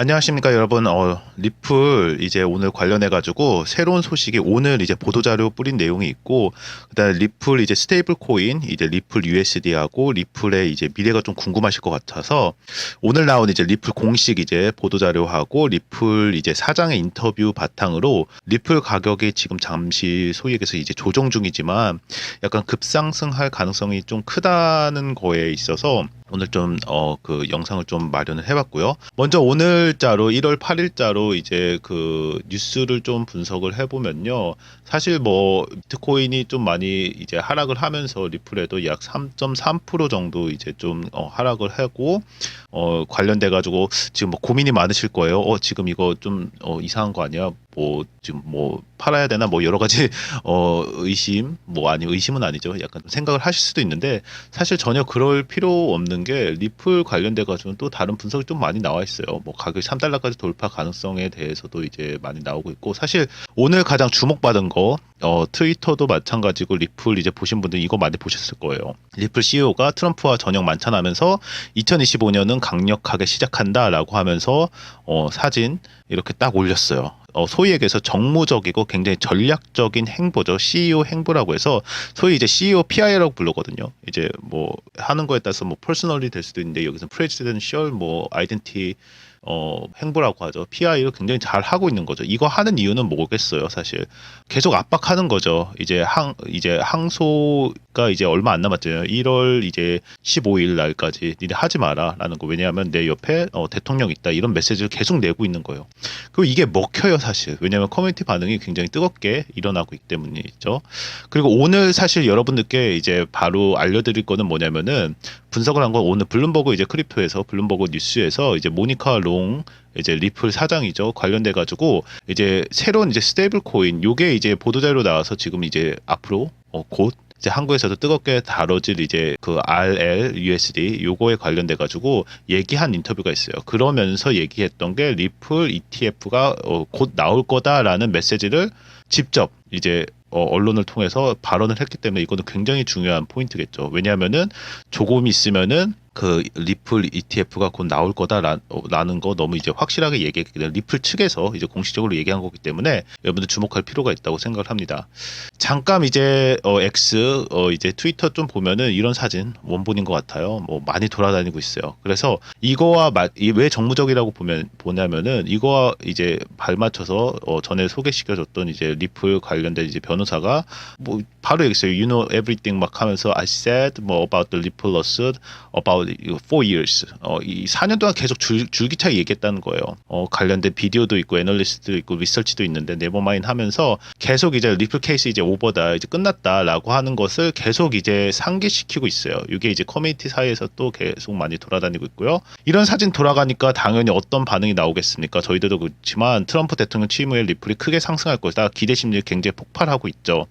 안녕하십니까 여러분. 어, 리플 이제 오늘 관련해 가지고 새로운 소식이 오늘 이제 보도 자료 뿌린 내용이 있고 그다음에 리플 이제 스테이블 코인 이제 리플 USD하고 리플의 이제 미래가 좀 궁금하실 것 같아서 오늘 나온 이제 리플 공식 이제 보도 자료하고 리플 이제 사장의 인터뷰 바탕으로 리플 가격이 지금 잠시 얘기해서 이제 조정 중이지만 약간 급상승할 가능성이 좀 크다는 거에 있어서 오늘 좀 어 그 영상을 좀 마련을 해봤고요. 먼저 오늘자로 1월 8일자로 이제 그 뉴스를 좀 분석을 해보면요. 사실 뭐 비트코인이 좀 많이 이제 하락을 하면서 리플에도 약 3.3% 정도 이제 좀 어, 하락을 하고 어 관련돼 가지고 지금 뭐 고민이 많으실 거예요. 어 지금 이거 좀 어, 이상한 거 아니야? 뭐 지금 뭐 팔아야 되나 뭐 여러 가지 어 의심 뭐 아니 의심은 아니죠. 약간 좀 생각을 하실 수도 있는데 사실 전혀 그럴 필요 없는 게 리플 관련돼 가지고는 또 다른 분석이 좀 많이 나와 있어요. 뭐 가격이 3달러까지 돌파 가능성에 대해서도 이제 많이 나오고 있고 사실 오늘 가장 주목받은 거 어, 트위터도 마찬가지고 리플 이제 보신 분들 이거 많이 보셨을 거예요. 리플 CEO가 트럼프와 저녁 만찬하면서 2025년은 강력하게 시작한다라고 하면서 어, 사진 이렇게 딱 올렸어요. 어, 소위 얘기해서 정무적이고 굉장히 전략적인 행보죠. CEO 행보라고 해서 소위 이제 CEO PI라고 부르거든요. 이제 뭐 하는 거에 따라서 뭐 퍼스널리 될 수도 있는데 여기서 프레지던셜 뭐 아이덴티 어, 행보라고 하죠. PI를 굉장히 잘 하고 있는 거죠. 이거 하는 이유는 뭐겠어요, 사실. 계속 압박하는 거죠. 이제 항, 이제 항소 가 이제 얼마 안 남았잖아요. 1월 이제 15일 날까지 니네 하지 마라. 라는 거. 왜냐하면 내 옆에 어, 대통령 있다. 이런 메시지를 계속 내고 있는 거예요. 그리고 이게 먹혀요, 사실. 왜냐하면 커뮤니티 반응이 굉장히 뜨겁게 일어나고 있기 때문이죠. 그리고 오늘 사실 여러분들께 이제 바로 알려드릴 거는 뭐냐면은 분석을 한 건 오늘 블룸버그 이제 크립토에서 블룸버그 뉴스에서 이제 모니카 롱 이제 리플 사장이죠 관련돼 가지고 이제 새로운 이제 스테이블 코인 요게 이제 보도 자료 나와서 지금 이제 앞으로 어, 곧 이제 한국에서도 뜨겁게 다뤄질 이제 그 RL USD 요거에 관련돼 가지고 얘기한 인터뷰가 있어요. 그러면서 얘기했던 게 리플 ETF가 어, 곧 나올 거다라는 메시지를 직접 이제 어, 언론을 통해서 발언을 했기 때문에 이거는 굉장히 중요한 포인트겠죠. 왜냐하면은 조금 있으면은 그 리플 ETF가 곧 나올 거다라는 거 너무 이제 확실하게 얘기했기 때문에 리플 측에서 이제 공식적으로 얘기한 거기 때문에 여러분들 주목할 필요가 있다고 생각을 합니다. 잠깐 이제 어 X 어 이제 트위터 좀 보면은 이런 사진 원본인 것 같아요. 뭐 많이 돌아다니고 있어요. 그래서 이거와 마, 이왜 정무적이라고 보면 보냐면은 이거와 이제 발맞춰서 어 전에 소개시켜줬던 이제 리플 관련된 이제 변호사가 뭐 바로 여기 있어요. You know everything 막 하면서 I said 뭐 about the Ripple lawsuit about four years. 어, 이 4년 동안 계속 줄, 줄기차게 얘기했다는 거예요. 어, 관련된 비디오도 있고 애널리스트도 있고 리서치도 있는데 네버마인 하면서 계속 이제 리플 케이스 이제 오버다 이제 끝났다라고 하는 것을 계속 이제 상기시키고 있어요. 이게 이제 커뮤니티 사이에서 또 계속 많이 돌아다니고 있고요. 이런 사진 돌아가니까 당연히 어떤 반응이 나오겠습니까? 저희들도 그렇지만 트럼프 대통령 취임 후에 리플이 크게 상승할 것이다. 기대 심리 굉장히 폭발하고 있죠.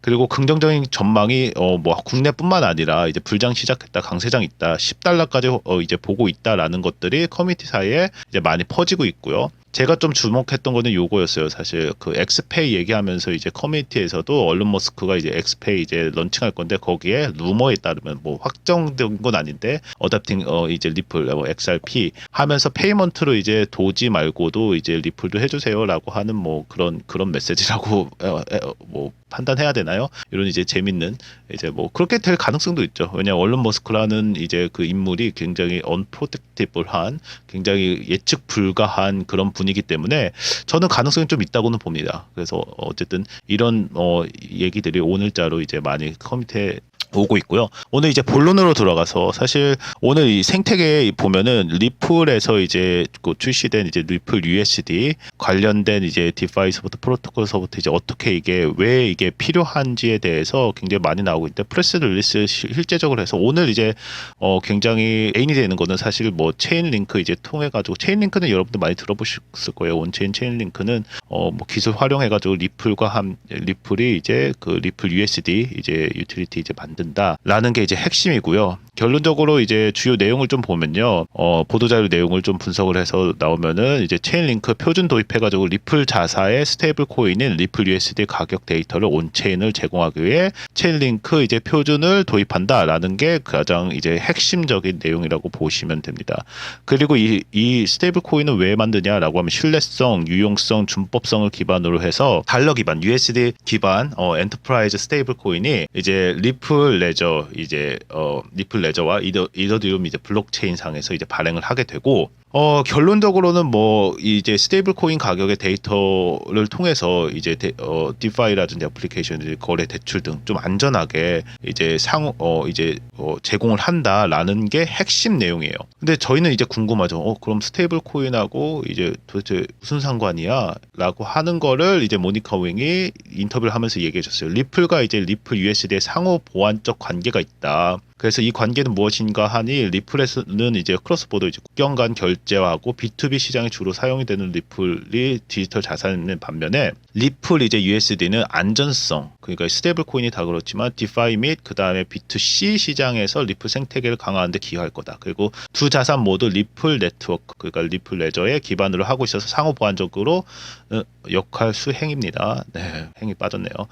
그리고 긍정적인 전망이 어 뭐 국내뿐만 아니라 이제 불장 시작했다, 강세장 있다, 10 달러까지 어 이제 보고 있다라는 것들이 커뮤니티 사이에 이제 많이 퍼지고 있고요. 제가 좀 주목했던 거는 요거였어요. 사실 그 엑스페이 얘기하면서 이제 커뮤니티에서도 얼른 머스크가 이제 엑스페이 이제 런칭할 건데 거기에 루머에 따르면 뭐 확정된 건 아닌데 어답팅 어 이제 리플 뭐 XRP 하면서 페이먼트로 이제 도지 말고도 이제 리플도 해주세요라고 하는 뭐 그런 그런 메시지라고 어, 어, 뭐 판단해야 되나요? 이런 이제 재밌는 이제 뭐 그렇게 될 가능성도 있죠. 왜냐 얼른 머스크라는 이제 그 인물이 굉장히 언프로텍티블한 굉장히 예측 불가한 그런 분 이기 때문에 저는 가능성이 좀 있다고는 봅니다. 그래서 어쨌든 이런 어 얘기들이 오늘자로 이제 많이 커뮤니티에 오고 있고요. 오늘 이제 본론으로 들어가서 사실 오늘 이 생태계에 보면은 리플에서 이제 그 출시된 이제 리플 USD 관련된 이제 디파이서부터 프로토콜서부터 이제 어떻게 이게 왜 이게 필요한지에 대해서 굉장히 많이 나오고 있는데 프레스 릴리스 실제적으로 해서 오늘 이제 어 굉장히 애인이 되는 거는 사실 뭐 체인 링크 이제 통해 가지고 체인 링크는 여러분들 많이 들어보셨을 거예요. 온체인 체인 링크는 어 뭐 기술 활용해 가지고 리플과 한 리플이 이제 그 리플 USD 이제 유틸리티 이제 만든 만든다라는 게 이제 핵심이고요. 결론적으로 이제 주요 내용을 좀 보면요. 어, 보도자료 내용을 좀 분석을 해서 나오면은 이제 체인링크 표준 도입해가지고 리플 자사의 스테이블 코인인 리플 USD 가격 데이터를 온체인을 제공하기 위해 체인링크 이제 표준을 도입한다라는 게 가장 이제 핵심적인 내용이라고 보시면 됩니다. 그리고 이, 이 스테이블 코인은 왜 만드냐라고 하면 신뢰성, 유용성, 준법성을 기반으로 해서 달러 기반, USD 기반 어, 엔터프라이즈 스테이블 코인이 이제 리플 레저 이제 어, 리플 레저와 이더 이더리움 이제 블록체인 상에서 이제 발행을 하게 되고 어 결론적으로는 뭐 이제 스테이블 코인 가격의 데이터를 통해서 이제 데, 어 디파이라든지 애플리케이션 이제 거래 대출 등 좀 안전하게 이제 상호 어 이제 어 제공을 한다라는 게 핵심 내용이에요. 근데 저희는 이제 궁금하죠. 어 그럼 스테이블 코인하고 이제 도대체 무슨 상관이야라고 하는 거를 이제 모니카 윙이 인터뷰를 하면서 얘기해 줬어요. 리플과 이제 리플 USD의 상호 보완적 관계가 있다. 그래서 이 관계는 무엇인가 하니 리플에서는 이제 크로스보더 이제 국경 간 결제하고 B2B 시장에 주로 사용이 되는 리플이 디지털 자산인 반면에 리플 이제 USD는 안전성 그러니까 스테이블 코인이 다 그렇지만 디파이 및 그다음에 B2C 시장에서 리플 생태계를 강화하는 데 기여할 거다. 그리고 두 자산 모두 리플 네트워크 그러니까 리플 레저에 기반으로 하고 있어서 상호 보완적으로 어, 역할 수행입니다. 네, 행이 빠졌네요. 어,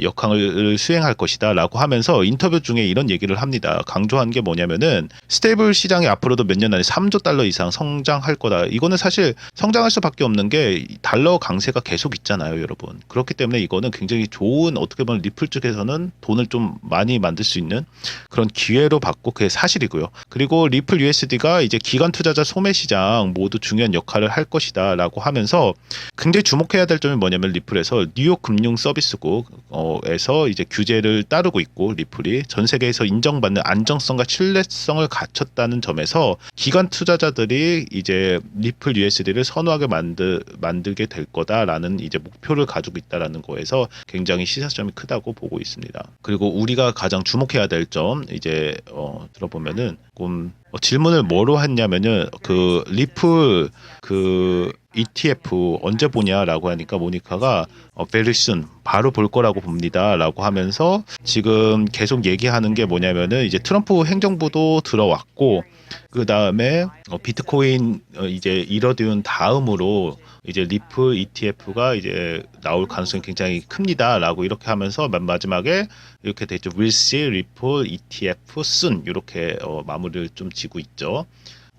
역할을 수행할 것이다라고 하면서 인터뷰 중에 이런 얘기를 합니다. 강조한 게 뭐냐면은 스테이블 시장이 앞으로도 몇 년 안에 3조 달러 이상 성장할 거다. 이거는 사실 성장할 수밖에 없는 게 달러 강세가 계속 있잖아요, 여러분. 그렇기 때문에 이거는 굉장히 좋은 어떻게 보면 리플 쪽에서는 돈을 좀 많이 만들 수 있는 그런 기회로 봤고 그게 사실이고요. 그리고 리플 USD가 이제 기관 투자자 소매 시장 모두 중요한 역할을 할 것이다라고 하면서 굉장히 주목해야 될 점이 뭐냐면 리플에서 뉴욕 금융 서비스국에서 이제 규제를 따르고 있고 리플이 전 세계에서 인정받는 안정성과 신뢰성을 갖췄다는 점에서 기관 투자자들이 이제 리플 USD를 선호하게 만들 만들게 될 거다라는 이제 목표 를 가지고 있다라는 거에서 굉장히 시사점이 크다고 보고 있습니다. 그리고 우리가 가장 주목해야 될 점 이제 어, 들어보면은 좀 어, 질문을 뭐로 했냐면은 그 리플 그 ETF 언제 보냐라고 하니까 모니카가 어, very soon 바로 볼 거라고 봅니다라고 하면서 지금 계속 얘기하는 게 뭐냐면은 이제 트럼프 행정부도 들어왔고 그 다음에 어, 비트코인 어, 이제 이러디운 다음으로 이제 리플 ETF가 이제 나올 가능성이 굉장히 큽니다라고 이렇게 하면서 맨 마지막에 이렇게 되죠. We'll see 리플 ETF soon 이렇게 어, 마무리를 좀 지고 있죠.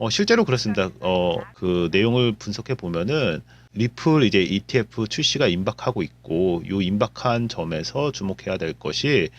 어, 실제로 그렇습니다. 어, 그 내용을 분석해 보면은 리플 이제 ETF 출시가 임박하고 있고 요 임박한 점에서 주목해야 될 것이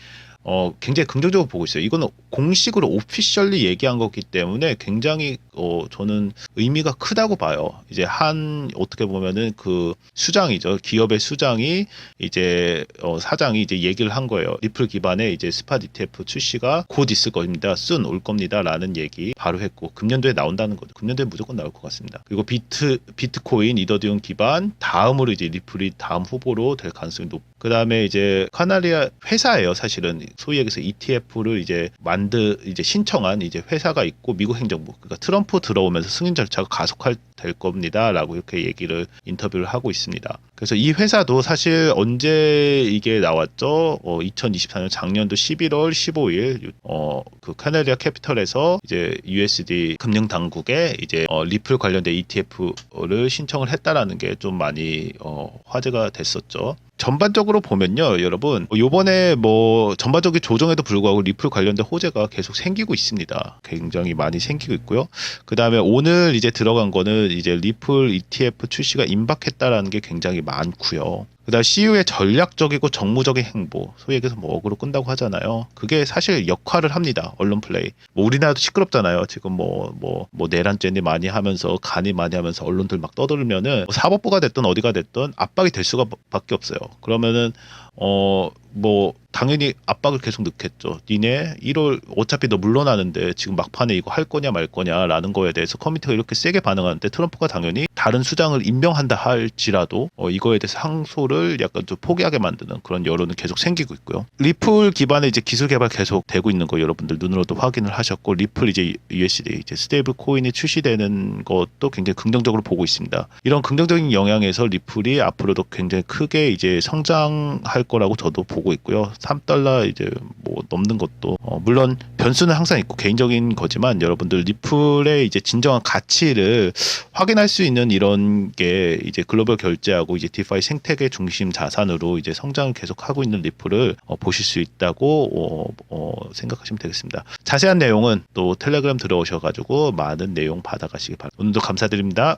어, 굉장히 긍정적으로 보고 있어요. 이거는 공식으로 오피셜리 얘기한 거기 때문에 굉장히 어, 저는 의미가 크다고 봐요. 이제 한 어떻게 보면은 그 수장이죠. 기업의 수장이 이제 어, 사장이 이제 얘기를 한 거예요. 리플 기반의 이제 스팟 ETF 출시가 곧 있을 겁니다. 순올 겁니다라는 얘기 바로 했고 금년도에 나온다는 거죠. 금년도에 무조건 나올 것 같습니다. 그리고 비트 비트코인 이더리움 기반 다음으로 이제 리플이 다음 후보로 될 가능성이 높. 그 다음에 이제 카나리아 회사예요. 사실은 소위 얘기해서 ETF를 이제 만드 이제 신청한 이제 회사가 있고 미국 행정부 그러니까 트럼프 들어오면서 승인 절차가 가속할 될 겁니다라고 이렇게 얘기를 인터뷰를 하고 있습니다. 그래서 이 회사도 사실 언제 이게 나왔죠? 어, 2024년 작년도 11월 15일 어, 그 카나리아 캐피털에서 이제 USD 금융 당국에 이제 어, 리플 관련된 ETF를 신청을 했다라는 게 좀 많이 어, 화제가 됐었죠. 전반적으로 보면요, 여러분, 요번에 뭐 전반적인 조정에도 불구하고 리플 관련된 호재가 계속 생기고 있습니다. 굉장히 많이 생기고 있고요. 그 다음에 오늘 이제 들어간 거는 이제 리플 ETF 출시가 임박했다라는 게 굉장히 많고요. 그다음 CU의 전략적이고 정무적인 행보, 소위 얘기해서 뭐 어그로 끈다고 하잖아요. 그게 사실 역할을 합니다. 언론 플레이. 뭐 우리나라도 시끄럽잖아요. 지금 뭐 뭐 뭐 내란죄니 많이 하면서 간이 많이 하면서 언론들 막 떠들면은 뭐 사법부가 됐든 어디가 됐든 압박이 될 수가밖에 없어요. 그러면은 어 뭐 당연히 압박을 계속 넣겠죠. 니네 1월 어차피 너 물러나는데 지금 막판에 이거 할 거냐 말 거냐라는 거에 대해서 커미티가 이렇게 세게 반응하는데 트럼프가 당연히 다른 수장을 임명한다 할지라도 어, 이거에 대해서 항소를 약간 좀 포기하게 만드는 그런 여론은 계속 생기고 있고요. 리플 기반의 이제 기술 개발 계속 되고 있는 거 여러분들 눈으로도 확인을 하셨고 리플 이제 USD 이제 스테이블 코인이 출시되는 것도 굉장히 긍정적으로 보고 있습니다. 이런 긍정적인 영향에서 리플이 앞으로도 굉장히 크게 이제 성장할 거라고 저도 보고 있고요. 3달러 이제 뭐 넘는 것도 어, 물론 변수는 항상 있고 개인적인 거지만 여러분들 리플의 이제 진정한 가치를 확인할 수 있는 이런 게 이제 글로벌 결제하고 이제 디파이 생태계 중심 자산으로 이제 성장을 계속 하고 있는 리플을 어, 보실 수 있다고 어, 어, 생각하시면 되겠습니다. 자세한 내용은 또 텔레그램 들어오셔가지고 많은 내용 받아가시기 바랍니다. 오늘도 감사드립니다.